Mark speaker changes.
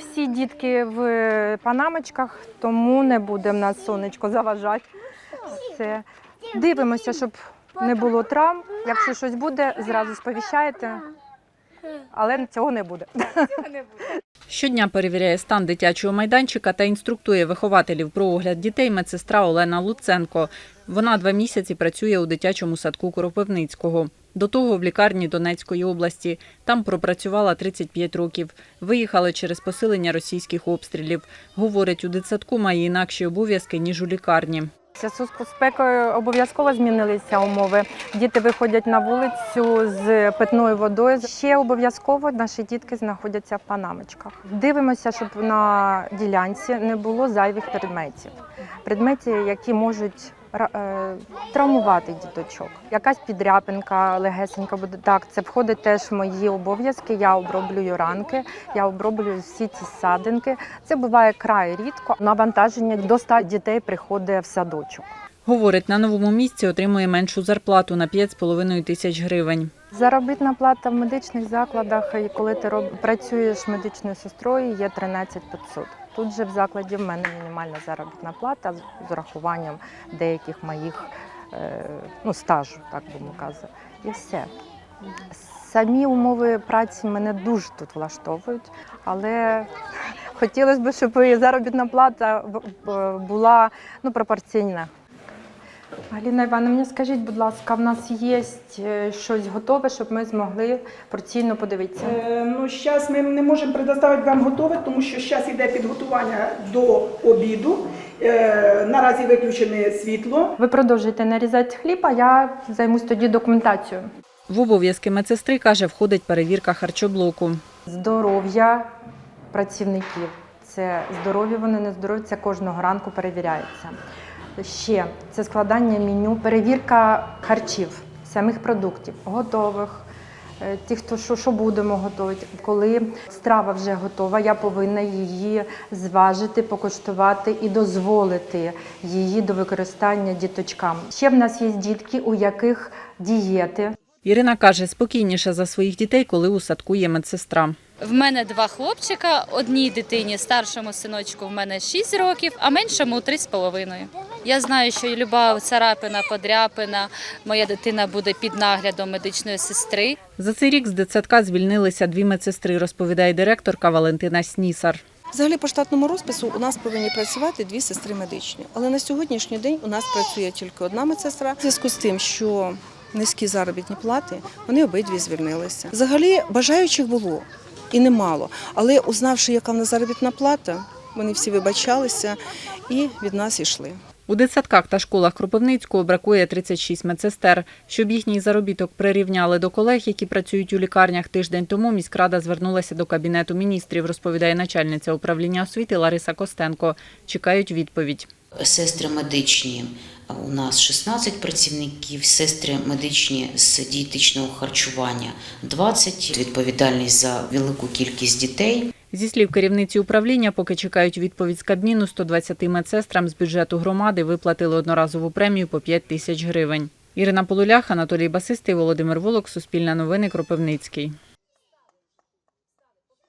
Speaker 1: Всі дітки в панамочках, тому не буде в нас сонечко заважати. Все. Дивимося, щоб не було травм. Якщо щось буде, зразу сповіщаєте, але цього не буде.
Speaker 2: Щодня перевіряє стан дитячого майданчика та інструктує вихователів про огляд дітей медсестра Олена Луценко. Вона два місяці працює у дитячому садку Кропивницького. До того в лікарні Донецької області. Там пропрацювала 35 років. Виїхали через посилення російських обстрілів. Говорить, у дитсадку має інакші обов'язки, ніж у лікарні.
Speaker 1: Зв'язку з спекою обов'язково змінилися умови. Діти виходять на вулицю з питною водою. Ще обов'язково наші дітки знаходяться в панамочках. Дивимося, щоб на ділянці не було зайвих предметів. Предметів, які можуть травмувати діточок. Якась підряпинка легесенька буде. Так, це входить теж в мої обов'язки. Я оброблюю ранки, я оброблюю всі ці садинки. Це буває край рідко. Навантаження до 100 дітей приходить в садочок.
Speaker 2: Говорить, на новому місці отримує меншу зарплату на 5,5 тисяч гривень.
Speaker 1: Заробітна плата в медичних закладах, коли ти працюєш медичною сестрою, є 13 500. Тут же в закладі в мене мінімальна заробітна плата з- урахуванням деяких моїх е, ну, стажу, так би казати. І все. Самі умови праці мене дуже тут влаштовують, але хотілося б, щоб заробітна плата була ну, пропорційна. Галіна Івановна, скажіть, будь ласка, в нас є е, щось готове, щоб ми змогли порційно подивитися?
Speaker 3: Е, Ну, зараз ми не можемо предоставити вам готове, тому що зараз йде підготування до обіду. Е, Наразі виключене світло.
Speaker 1: Ви продовжуєте нарізати хліб, а я займусь тоді документацією.
Speaker 2: В обов'язки медсестри, каже, входить перевірка харчоблоку.
Speaker 1: Здоров'я працівників. Це здорові, вони не здорові, це кожного ранку перевіряється. Ще це складання меню, перевірка харчів, самих продуктів, готових. е, Ті, хто що, що будемо готувати, коли страва вже готова, я повинна її зважити, покуштувати і дозволити її до використання діточкам. Ще в нас є дітки, у яких дієти,
Speaker 2: Ірина каже, спокійніше за своїх дітей, коли у садку є медсестра.
Speaker 4: В мене два хлопчика, одній дитині, старшому синочку в мене 6 років, а меншому 3,5. Я знаю, що люба царапина, подряпина, моя дитина буде під наглядом медичної сестри.
Speaker 2: За цей рік з дитсадка звільнилися дві медсестри, розповідає директорка Валентина Снісар.
Speaker 5: Взагалі по штатному розпису у нас повинні працювати дві сестри медичні. Але на сьогоднішній день у нас працює тільки одна медсестра. В зв'язку з тим, що низькі заробітні плати, вони обидві звільнилися. Взагалі бажаючих було і немало. Але узнавши, яка в нас заробітна плата, вони всі вибачалися і від нас йшли.
Speaker 2: У дитсадках та школах Кропивницького бракує 36 медсестер. Щоб їхній заробіток прирівняли до колег, які працюють у лікарнях тиждень тому, міськрада звернулася до Кабінету міністрів, розповідає начальниця управління освіти Лариса Костенко. Чекають відповідь.
Speaker 6: Сестри медичні у нас 16 працівників, сестри медичні з дієтичного харчування 20, відповідальність за велику кількість дітей.
Speaker 2: Зі слів керівниці управління, поки чекають відповідь з Кабміну, 120 медсестрам з бюджету громади виплатили одноразову премію по 5 тисяч гривень. Ірина Полулях, Анатолій Басистий, Володимир Волок, Суспільне новини, Кропивницький.